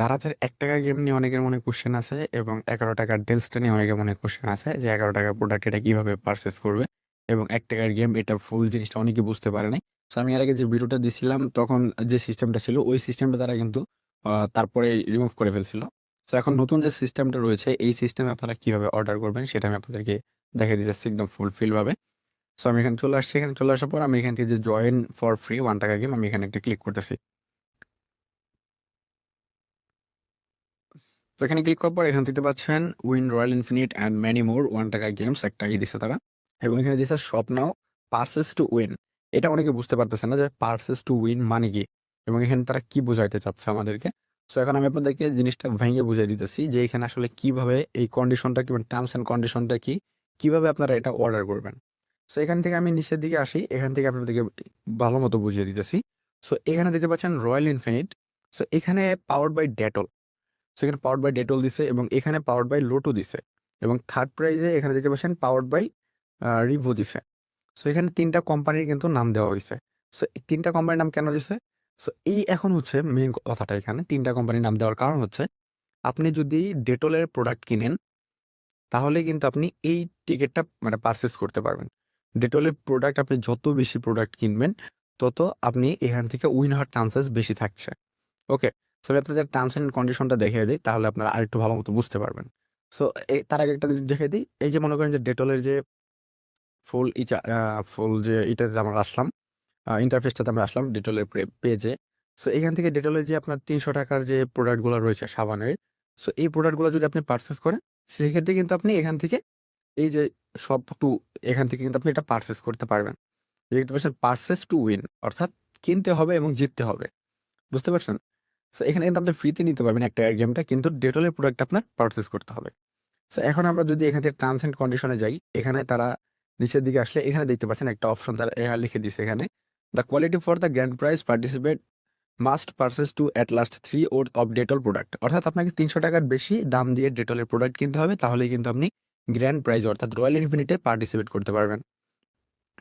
দারাজের ৳১ game নিয়ে অনেকের মনে কোয়েশ্চেন আছে এবং ৳১১ ডেলসটা নিয়ে অনেকের মনে কোয়েশ্চেন আছে যে ৳১১ প্রোডাক্ট এটা কীভাবে পারচেস করবে এবং এক টাকার গেম এটা ফুল জিনিসটা অনেকে বুঝতে পারে নাই। সো আমি এর আগে যে ভিডিওটা দিছিলাম, তখন যে সিস্টেমটা ছিল, ওই সিস্টেমটা তারা কিন্তু তারপরে রিমুভ করে ফেলছিল। সো এখন নতুন যে সিস্টেমটা রয়েছে, এই সিস্টেমে আপনারা কীভাবে অর্ডার করবেন সেটা আমি আপনাদেরকে দেখিয়ে দিতেছি একদম ফুলফিল ভাবে। সো আমি এখানে চলে আসছি। এখানে চলে আসার পর আমি এখান থেকে যে জয়েন ফর ফ্রি ৳1 গেম আমি এখানে একটা ক্লিক করতেছি। তো এখানে ক্লিক করার পর এখানে দেখতে পাচ্ছেন win royal infinite and many more ৳1 games একটা ই দিছে তারা। এবং এখানে দিছে shop now purchase to win. এটা অনেকে বুঝতে পারতেছে না যে পার্সেস টু উইন মানে কি? এবং এখানে তারা কি বুঝাইতে চাচ্ছে আমাদেরকে। সো এখন আমি আপনাদেরকে জিনিসটা ভেঙে বুঝাই দিতেছি যে এখানে আসলে কীভাবে এই কন্ডিশনটা কি টার্মস অ্যান্ড কন্ডিশনটা কি? কীভাবে আপনারা এটা অর্ডার করবেন। সো এখান থেকে আমি নিচের দিকে আসি। এখান থেকে আপনাদেরকে ভালো মতো বুঝিয়ে দিতেছি। সো এখানে দেখতে পাচ্ছেন রয়্যাল ইনফিনিট। সো এখানে পাওয়ার বাই ডেটল। সো এখানে পাওয়ার্ড বাই ডেটল দিছে এবং এখানে পাওয়ার বাই লোটো দিছে। এবং থার্ড প্রাইজে এখানে দেখতে পাচ্ছেন পাওয়ার বাই রিভো দিছে। সো এখানে ৩ টা কোম্পানির কিন্তু নাম দেওয়া হয়েছে সো ৩ কোম্পানির নাম কেন দিছে? সো এই এখন হচ্ছে মেইন কথাটা এখানে তিনটা কোম্পানির নাম দেওয়ার কারণ হচ্ছে আপনি যদি ডেটলের প্রোডাক্ট কিনেন, তাহলে কিন্তু আপনি এই টিকিটটা মানে পারচেস করতে পারবেন। ডেটলের প্রোডাক্ট আপনি যত বেশি প্রোডাক্ট কিনবেন, তত আপনি এখান থেকে উইন হওয়ার চান্সেস বেশি থাকছে। ওকে? সো আপনাদের টার্মস অ্যান্ড কন্ডিশনটা দেখে দিই, তাহলে আপনারা আরেকটু ভালো মতো বুঝতে পারবেন। সো এ, তার আগে একটা দেখে দিই। এই যে মনে করেন যে ডেটলের যে ফুল ইচা ফুল যে এটাতে আমরা আসলাম। ইন্টারফেসটাতে আমরা আসলাম ডেটলের পেজে। সো এখান থেকে ডেটলের যে আপনার তিনশো টাকার যে প্রোডাক্টগুলো রয়েছে সাবানের। সো এই প্রোডাক্টগুলো যদি আপনি পারচেজ করেন, সেক্ষেত্রে কিন্তু আপনি এখান থেকে এই যে সব টু, এখান থেকে কিন্তু আপনি এটা পারচেজ করতে পারবেন। দেখতে পাচ্ছেন পারচেজ টু উইন অর্থাৎ কিনতে হবে এবং জিততে হবে। বুঝতে পারছেন? সো এখানে কিন্তু আপনি ফ্রিতে নিতে পারবেন ৳১ গেমটা কিন্তু ডেটলের প্রোডাক্ট আপনার পারচেস করতে হবে। সো এখন আমরা যদি এখান থেকে টার্মস অ্যান্ড কন্ডিশনে যাই, এখানে তারা নিচের দিকে আসলে এখানে দেখতে পাচ্ছেন একটা অপশন তারা লিখে দিছে এখানে। The quality for the grand prize participate must purchase to at last three or of Dettol product. অর্থাৎ আপনাকে তিনশো টাকার বেশি দাম দিয়ে ডেটলের প্রোডাক্ট কিনতে হবে, তাহলেই কিন্তু আপনি গ্র্যান্ড প্রাইজ অর্থাৎ রয়্যাল ইনফিনিটে পার্টিসিপেট করতে পারবেন।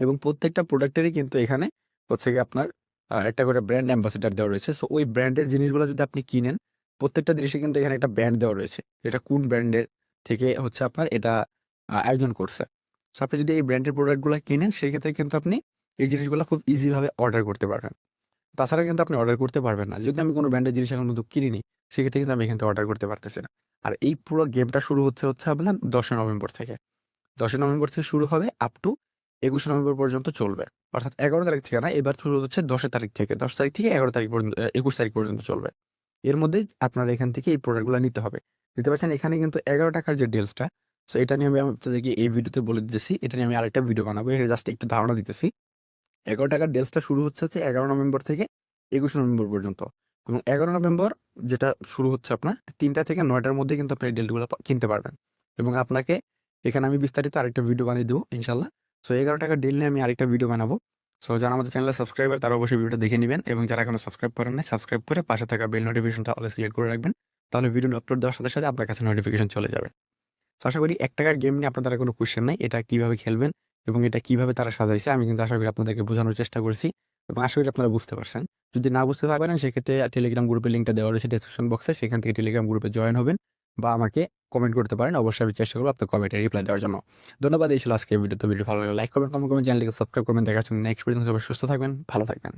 এবং প্রত্যেকটা প্রোডাক্টেরই কিন্তু এখানে হচ্ছে গিয়ে আপনার একটা করে ব্র্যান্ড অ্যাম্বাসেডর দেওয়া রয়েছে। সো ওই ব্র্যান্ডের জিনিসগুলো যদি আপনি কিনেন, প্রত্যেকটা জিনিসে কিন্তু এখানে একটা ব্র্যান্ড দেওয়া রয়েছে। এটা কোন ব্র্যান্ডের থেকে হচ্ছে আপনার এটা আয়োজন করছে। সো আপনি যদি এই ব্র্যান্ডের প্রোডাক্টগুলা কিনেন, সেক্ষেত্রে কিন্তু আপনি এই জিনিসগুলো খুব ইজিভাবে অর্ডার করতে পারবেন। তাছাড়া কিন্তু আপনি অর্ডার করতে পারবেন না। যদি আমি কোনো ব্র্যান্ডের জিনিস এখন পর্যন্ত কিনিনি, সেক্ষেত্রে কিন্তু আমি এখান থেকে অর্ডার করতে পারতেছি না। আর এই পুরো গেমটা শুরু হচ্ছে হচ্ছে আপনার দশই নভেম্বর থেকে। দশই নভেম্বর থেকে শুরু হবে আপ টু ২১ নভেম্বর পর্যন্ত চলবে। অর্থাৎ ১১ তারিখ থেকে না, এবার শুরু হচ্ছে ১০ তারিখ থেকে। ১০ তারিখ থেকে ১১ তারিখ পর্যন্ত, এ ২১ তারিখ পর্যন্ত চলবে। এর মধ্যে আপনারা এখান থেকে এই প্রোডাক্টগুলা নিতে হবে। দেখতে পাচ্ছেন এখানে কিন্তু এগারো টাকার যে ডিলসটা সো এটা নিয়ে আমি আপনাদেরকে এই ভিডিওতে বলে দিতেছি। এটা নিয়ে আমি আরেকটা ভিডিও বানাবো। এটা জাস্ট একটু ধারণা দিতেছি। এগারো টাকার ডেলসটা শুরু হচ্ছে হচ্ছে ১১ নভেম্বর থেকে ২১ নভেম্বর পর্যন্ত। এবং ১১ নভেম্বর যেটা শুরু হচ্ছে আপনার, তিনটা থেকে নয়টার মধ্যে কিন্তু আপনি এই ডিল কিনতে পারবেন। এবং আপনাকে এখানে আমি বিস্তারিত আরেকটা ভিডিও বানিয়ে দেবো, ইনশাআল্লাহ। সো ৳১১ ডিল নিয়ে আমি আরেকটা ভিডিও বানাবো। সো যারা আমাদের চ্যানেলের সাবস্ক্রাইবার তারা অবশ্যই ভিডিওটা দেখে নেবেন এবং যারা এখনও সাবস্ক্রাইব করেন নাই সাবস্ক্রাইব করে পাশে থাকা বেল নোটিফিকেশনটা অলে সিলেক্ট করে রাখবেন। তাহলে ভিডিও আপলোড দেওয়ার সাথে, সাথে আপনার কাছে নোটিফিকেশন চলে যাবে। সো আশা করি ৳১ গেম নিয়ে আপনাদের কোনো কোয়েশ্চেন নাই। এটা কীভাবে খেলবেন এবং এটা কীভাবে তারা সাজাইছে আমি কিন্তু আশা করি আপনাদেরকে বোঝানোর চেষ্টা করেছি এবং আশা করি আপনারা বুঝতে পারছেন। যদি না বুঝতে পারবেন সেক্ষেত্রে টেলিগ্রাম গ্রুপের লিংকটা দেওয়া রয়েছে ডেসক্রিপশন বক্সে সেখান থেকে টেলিগ্রাম গ্রুপে জয়েন হবেন বা আমাকে কমেন্ট করতে পারেন। অবশ্যই আমি চেষ্টা করব আপনার কমেন্টে রিপ্লাই দেওয়ার জন্য। ধন্যবাদ এই ছিল আজকে ভিডিও। তো ভিডিও ভালো লাগলে লাইক করবেন, কমেন্ট করবেন, চ্যানেলটিকে সাবস্ক্রাইব করবেন। দেখা জন্য নেক্সট পর্যন্ত সবাই সুস্থ থাকবেন, ভালো থাকবেন।